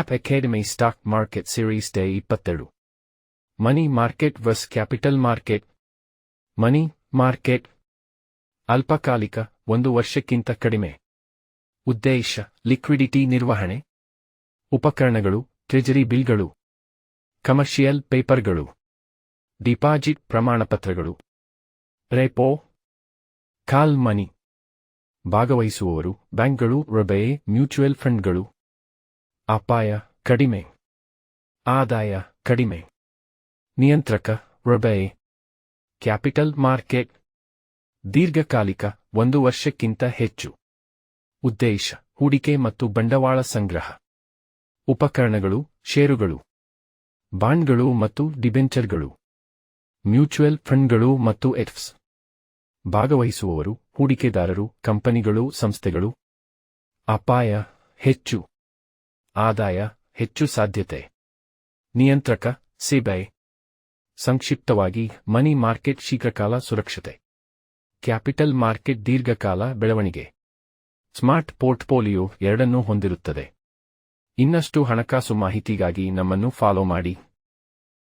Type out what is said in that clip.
App academy stock market series day ಇಪ್ಪತ್ತೆರಡು. Money market versus capital market money market ಅಲ್ಪಕಾಲಿಕ, ಒಂದು ವರ್ಷಕ್ಕಿಂತ ಕಡಿಮೆ. ಉದ್ದೇಶ, ಲಿಕ್ವಿಡಿಟಿ ನಿರ್ವಹಣೆ. ಉಪಕರಣಗಳು, ಟ್ರೆಜರಿ ಬಿಲ್ಗಳು. ಕಮರ್ಷಿಯಲ್ ಪೇಪರ್ಗಳು ಡಿಪಾಸಿಟ್ ಪ್ರಮಾಣಪತ್ರಗಳು. ರೆಪೋ ಕಾಲ್ ಮನಿ ಭಾಗವಹಿಸುವವರು, ಬ್ಯಾಂಕ್ಗಳು, ರಬೆ, ಮ್ಯೂಚುವಲ್ ಫಂಡ್ಗಳು. ಅಪಾಯ ಕಡಿಮೆ. ಆದಾಯ ಕಡಿಮೆ. ನಿಯಂತ್ರಕ ರೊಬೈ. Capital market. ದೀರ್ಘಕಾಲಿಕ ಒಂದು ವರ್ಷಕ್ಕಿಂತ ಹೆಚ್ಚು. ಉದ್ದೇಶ ಹೂಡಿಕೆ ಮತ್ತು ಬಂಡವಾಳ ಸಂಗ್ರಹ. ಉಪಕರಣಗಳು, ಷೇರುಗಳು. ಬಾಂಡ್ಗಳು ಮತ್ತು ಡಿಬೆಂಚರ್ಗಳು. ಮ್ಯೂಚುವಲ್ ಫಂಡ್ಗಳು ಮತ್ತು ಎಫ್ಸ್. ಭಾಗವಹಿಸುವವರು, ಹೂಡಿಕೆದಾರರು, ಕಂಪನಿಗಳು, ಸಂಸ್ಥೆಗಳು. ಅಪಾಯ ಹೆಚ್ಚು. ಆದಾಯ ಹೆಚ್ಚು ಸಾಧ್ಯತೆ. ನಿಯಂತ್ರಕ ಸಿಬೈ ಸಂಕ್ಷಿಪ್ತವಾಗಿ, ಮನಿ ಮಾರ್ಕೆಟ್ ಶೀಘ್ರಕಾಲ ಸುರಕ್ಷತೆ. ಕ್ಯಾಪಿಟಲ್ ಮಾರ್ಕೆಟ್ ದೀರ್ಘಕಾಲ ಬೆಳವಣಿಗೆ. ಸ್ಮಾರ್ಟ್ ಪೋರ್ಟ್ಫೋಲಿಯೋ ಎರಡನ್ನೂ ಹೊಂದಿರುತ್ತದೆ. ಇನ್ನಷ್ಟು ಹಣಕಾಸು ಮಾಹಿತಿಗಾಗಿ ನಮ್ಮನ್ನು ಫಾಲೋ ಮಾಡಿ.